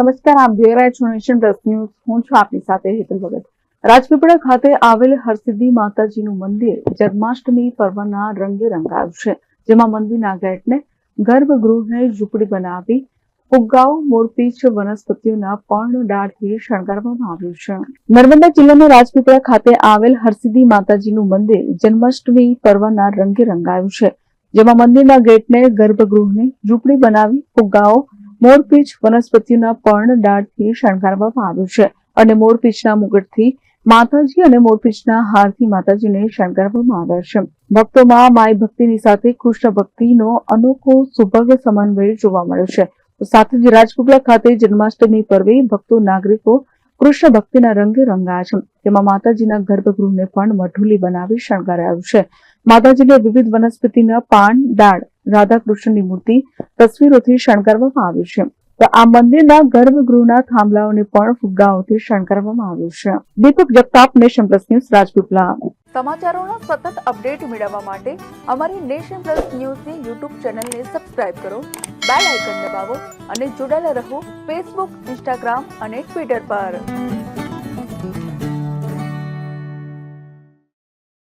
નમસ્કાર, આપ જોઈ રહ્યા છો નેશન પ્લસ ન્યૂઝ. હું છું આપની સાથે હેતલ ભગત. રાજપીપળા ખાતે આવેલ હરસિદ્ધિ માતાજીનું મંદિર જન્માષ્ટમી પર્વના રંગે રંગાયું જેમાં મંદિરના ગેટને ગર્ભગૃહને ઝૂંપડી બનાવી ફુગ્ગાઓ મોરપીચ વનસ્પતિઓના પર્ણ ડાળથી શણગારવામાં આવ્યું છે. નર્મદા જિલ્લાના રાજપીપળા ખાતે આવેલ હરસિદ્ધિ માતાજીનું મંદિર જન્માષ્ટમી પર્વના રંગે રંગાયું છે, જેમાં મંદિરના ગેટને ગર્ભગૃહને ઝૂંપડી બનાવી ફુગ્ગાઓ મોરપીચ વનસ્પતિઓના પર્ણ ડાળથી શણગારવામાં આવ્યું છે અને મોરપીચના મુગટથી માતાજી અને મોરપીચના હારથી માતાજીને શણગારવામાં આવ્યા છે. ભક્તોમાં માય ભક્તિની સાથે કૃષ્ણ ભક્તિનો અનોખો સુભગ સમન્વય જોવા મળ્યો છે. સાથે જ રાજપીપળા ખાતે જન્માષ્ટમી પર્વે ભક્તો નાગરિકો કૃષ્ણ ભક્તિના રંગે રંગાયા છે. તેમાં માતાજીના ગર્ભગૃહને પણ મઢુલી બનાવી શણગારાયું છે. માતાજીને વિવિધ વનસ્પતિના પાન, ડાળ રાધા કૃષ્ણની મૂર્તિ તસવીરોથી શણગારવામાં આવ્યું છે. તો આ મંદિરના ગર્ભગૃહના થાંભલાઓને પણ ફુગ્ગાઓથી શણગારવામાં આવ્યું છે. Deepak Jagtap nation plus news, Rajpipla. સમાચારોના સતત અપડેટ મેળવવા માટે અમારી નેશન પ્લસ ન્યૂઝની યુટ્યુબ ચેનલને સબસ્ક્રાઇબ કરો, બેલ આઇકન દબાવો અને જોડાયેલા રહો ફેસબુક, ઇન્સ્ટાગ્રામ અને ટ્વિટર પર.